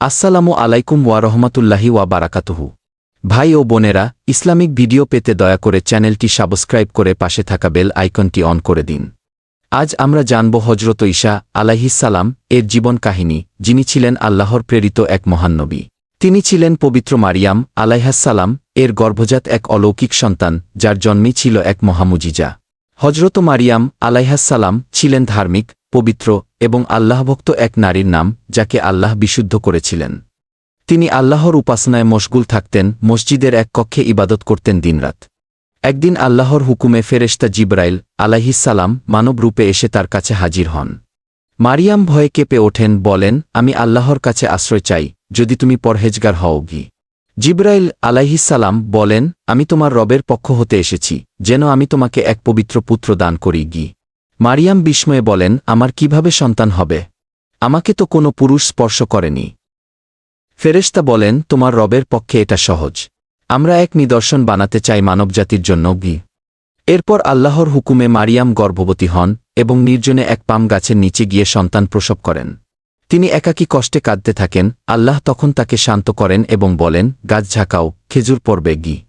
আসসালামু আলাইকুম ওয়া রহমতুল্লাহি ওয়া বারাকাতুহু। ভাই ও বোনেরা, ইসলামিক ভিডিও পেতে দয়া করে চ্যানেলটি সাবস্ক্রাইব করে পাশে থাকা বেল আইকনটি অন করে দিন। আজ আমরা জানব হজরত ঈশা আলাইহিসালাম এর জীবন কাহিনী, যিনি ছিলেন আল্লাহর প্রেরিত এক মহান নবী। তিনি ছিলেন পবিত্র মারিয়াম আলাইহাসালাম এর গর্ভজাত এক অলৌকিক সন্তান, যার জন্মই ছিল এক মহামুজিজা। হজরত মারিয়াম আলাইহাসালাম ছিলেন ধার্মিক পবিত্র এবং আল্লাহভক্ত এক নারীর নাম, যাকে আল্লাহ বিশুদ্ধ করেছিলেন। তিনি আল্লাহর উপাসনায় মশগুল থাকতেন, মসজিদের এক কক্ষে ইবাদত করতেন দিনরাত। একদিন আল্লাহর হুকুমে ফেরেশতা জিব্রাইল আলাইহিসালাম মানব রূপে এসে তার কাছে হাজির হন। মারিয়াম ভয়ে কেঁপে ওঠেন, বলেন, আমি আল্লাহর কাছে আশ্রয় চাই, যদি তুমি পরহেজগার হও গি জিব্রাইল আলাইহিসালাম বলেন, আমি তোমার রবের পক্ষ হতে এসেছি, যেন আমি তোমাকে এক পবিত্র পুত্র দান করি গি মারিয়াম বিস্ময়ে বলেন, আমার কীভাবে সন্তান হবে? আমাকে তো কোনো পুরুষ স্পর্শ করেনি। ফেরেশতা বলেন, তোমার রবের পক্ষে এটা সহজ। আমরা এক নিদর্শন বানাতে চাই মানবজাতির জন্য গি। এরপর আল্লাহর হুকুমে মারিয়াম গর্ভবতী হন এবং নির্জনে এক পাম গাছের নিচে গিয়ে সন্তান প্রসব করেন। তিনি একাকী কষ্টে কাঁদতে থাকেন, আল্লাহ তখন তাকে শান্ত করেন এবং বলেন, গাছ ঝাঁকাও, খেজুর পড়বে গি।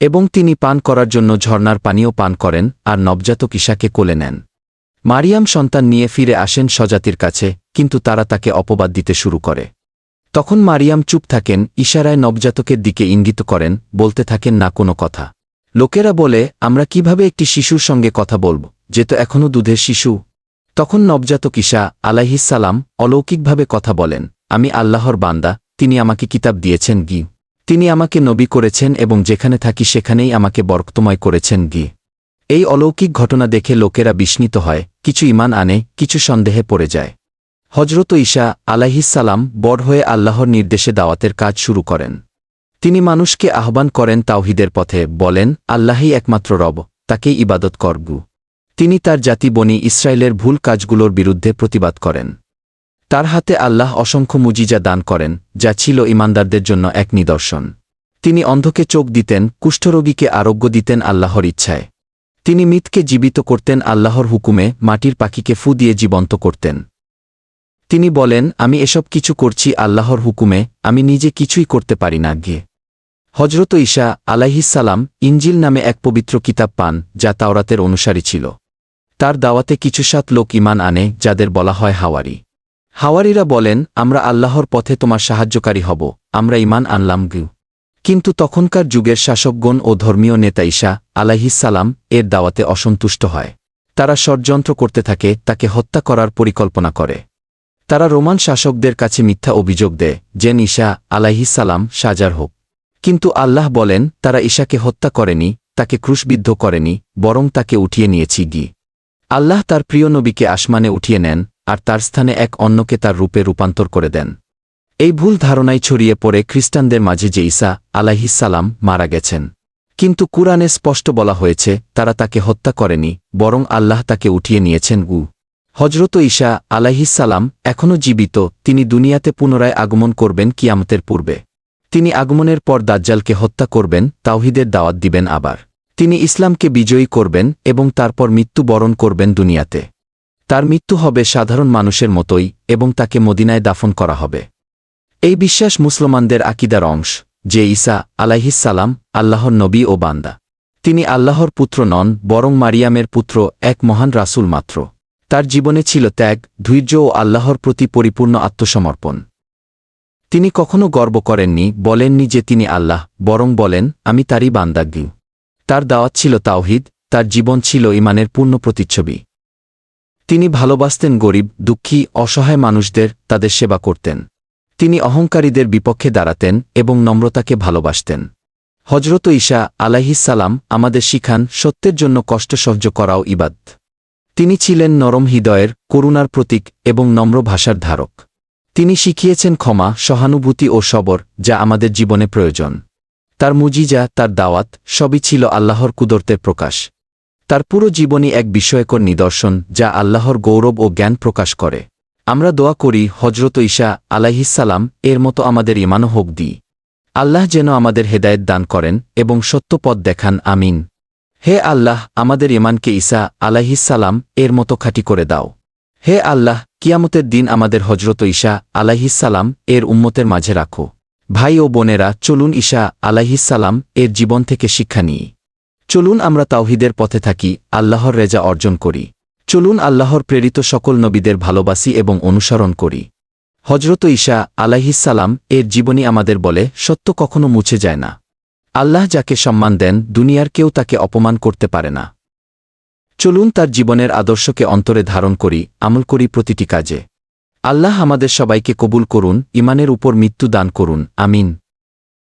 এবং তিনি পান করার জন্য ঝর্নার পানীয় পান করেন, আর নবজাতক ঈশাকে কোলে নেন। মারিয়াম সন্তান নিয়ে ফিরে আসেন স্বজাতির কাছে, কিন্তু তারা তাকে অপবাদ দিতে শুরু করে। তখন মারিয়াম চুপ থাকেন, ইশারায় নবজাতকের দিকে ইঙ্গিত করেন, বলতে থাকেন, না, কোনো কথা। লোকেরা বলে, আমরা কীভাবে একটি শিশুর সঙ্গে কথা বলব? যে তো এখনও দুধের শিশু। তখন নবজাতক ঈশা আলাইহিসালাম অলৌকিকভাবে কথা বলেন, আমি আল্লাহর বান্দা, তিনি আমাকে কিতাব দিয়েছেন, গি। তিনি আমাকে নবী করেছেন এবং যেখানে থাকি সেখানেই আমাকে বরক্তময় করেছেন, গি। এই অলৌকিক ঘটনা দেখে লোকেরা বিস্মিত হয়, কিছু ইমান আনে, কিছু সন্দেহে পড়ে যায়। হজরত ঈশা আলাইহিসালাম বড় হয়ে আল্লাহর নির্দেশে দাওয়াতের কাজ শুরু করেন। তিনি মানুষকে আহ্বান করেন তাওহিদের পথে, বলেন, আল্লাহই একমাত্র রব, তাকেই ইবাদত করগু তিনি তার জাতি বনি ইসরায়েলের ভুল কাজগুলোর বিরুদ্ধে প্রতিবাদ করেন। তার হাতে আল্লাহ অসংখ্য মুজিজা দান করেন, যা ছিল ইমানদারদের জন্য এক নিদর্শন। তিনি অন্ধকে চোখ দিতেন, কুষ্ঠরোগীকে আরোগ্য দিতেন আল্লাহর ইচ্ছায়। তিনি মিথকে জীবিত করতেন আল্লাহর হুকুমে, মাটির পাখিকে ফু দিয়ে জীবন্ত করতেন। তিনি বলেন, আমি এসব কিছু করছি আল্লাহর হুকুমে, আমি নিজে কিছুই করতে পারি না গিয়ে হজরত ঈশা আলাইহিসালাম ইঞ্জিল নামে এক পবিত্র কিতাব পান, যা তাওরাতের অনুসারী ছিল। তার দাওয়াতে কিছু সাত লোক ইমান আনে, যাদের বলা হয় হাওয়ারি। হাওয়ারিরা বলেন, আমরা আল্লাহর পথে তোমার সাহায্যকারী হব, আমরা ইমান আনলাম গু কিন্তু তখনকার যুগের শাসকগণ ও ধর্মীয় নেতা ঈশা আলাইহিসালাম এর দাওয়াতে অসন্তুষ্ট হয়। তারা ষড়যন্ত্র করতে থাকে, তাকে হত্যা করার পরিকল্পনা করে। তারা রোমান শাসকদের কাছে মিথ্যা অভিযোগ দেয় জেন ঈশা আলাইহিসালাম সাজার হোক। কিন্তু আল্লাহ বলেন, তারা ঈশাকে হত্যা করেনি, তাকে ক্রুশবিদ্ধ করেনি, বরং তাকে উঠিয়ে নিয়েছি গি। আল্লাহ তার প্রিয় নবীকে আসমানে উঠিয়ে নেন, আর তার স্থানে এক অন্যকে তার রূপে রূপান্তর করে দেন। এই ভুল ধারণায় ছড়িয়ে পড়ে খ্রিস্টানদের মাঝে যে ঈসা আলাইহিসালাম মারা গেছেন। কিন্তু কুরআনে স্পষ্ট বলা হয়েছে, তারা তাকে হত্যা করেনি, বরং আল্লাহ তাকে উঠিয়ে নিয়েছেন গু। হজরত ঈশা আলাইহিসালাম এখনও জীবিত, তিনি দুনিয়াতে পুনরায় আগমন করবেন কিয়ামতের পূর্বে। তিনি আগমনের পর দাজ্জালকে হত্যা করবেন, তাওহিদের দাওয়াত দিবেন আবার। তিনি ইসলামকে বিজয়ী করবেন এবং তারপর মৃত্যু বরণ করবেন দুনিয়াতে। তার মৃত্যু হবে সাধারণ মানুষের মতোই এবং তাকে মদিনায় দাফন করা হবে। এই বিশ্বাস মুসলমানদের আকিদার অংশ, যে ঈসা আলাইহিসালাম আল্লাহর নবী ও বান্দা। তিনি আল্লাহর পুত্র নন, বরং মারিয়ামের পুত্র, এক মহান রাসুল মাত্র। তার জীবনে ছিল ত্যাগ, ধৈর্য ও আল্লাহর প্রতি পরিপূর্ণ আত্মসমর্পণ। তিনি কখনো গর্ব করেননি, বলেননি যে তিনি আল্লাহ, বরং বলেন, আমি তারই বান্দাজ্ঞী তার দাওয়াত ছিল তাওহিদ, তার জীবন ছিল ইমানের পূর্ণ প্রতিচ্ছবি। তিনি ভালোবাসতেন গরিব, দুঃখী, অসহায় মানুষদের তাদের সেবা করতেন। তিনি অহংকারীদের বিপক্ষে দাঁড়াতেন এবং নম্রতাকে ভালোবাসতেন। হজরত ঈশা আলাইহিসালাম আমাদের শিখান সত্যের জন্য কষ্ট সহ্য করাও ইবাদ। তিনি ছিলেন নরম হৃদয়ের, করুণার প্রতীক এবং নম্র ভাষার ধারক। তিনি শিখিয়েছেন ক্ষমা, সহানুভূতি ও সবর, যা আমাদের জীবনে প্রয়োজন। তার মুজিজা, তার দাওয়াত, সবই ছিল আল্লাহর কুদরতের প্রকাশ। তার পুরো জীবনই এক বিষয়কর নিদর্শন, যা আল্লাহর গৌরব ও জ্ঞান প্রকাশ করে। আমরা দোয়া করি হজরত ঈশা আলাইহিসালাম এর মতো আমাদের ইমানও হোক দিই আল্লাহ যেন আমাদের হেদায়েত দান করেন এবং সত্য পথ দেখান, আমিন। হে আল্লাহ, আমাদের ইমানকে ঈসা আলাইহিসালাম এর মতো খাঁটি করে দাও। হে আল্লাহ, কিয়ামতের দিন আমাদের হজরত ঈশা আলাইহিসালাম এর উম্মতের মাঝে রাখো। ভাই ও বোনেরা, চলুন ঈশা আলাইহিসালাম এর জীবন থেকে শিক্ষা নিই। চলুন আমরা তাওহিদের পথে থাকি, আল্লাহর রেজা অর্জন করি। চলুন আল্লাহর প্রেরিত সকল নবীদের ভালোবাসি এবং অনুসরণ করি। হজরত ঈশা আলাইহিসালাম এর জীবনী আমাদের বলে, সত্য কখনো মুছে যায় না। আল্লাহ যাকে সম্মান দেন, দুনিয়ার কেউ তাকে অপমান করতে পারে না। চলুন তার জীবনের আদর্শকে অন্তরে ধারণ করি, আমল করি প্রতিটি কাজে। আল্লাহ আমাদের সবাইকে কবুল করুন ইমানের উপর মৃত্যু দান করুন, আমিন।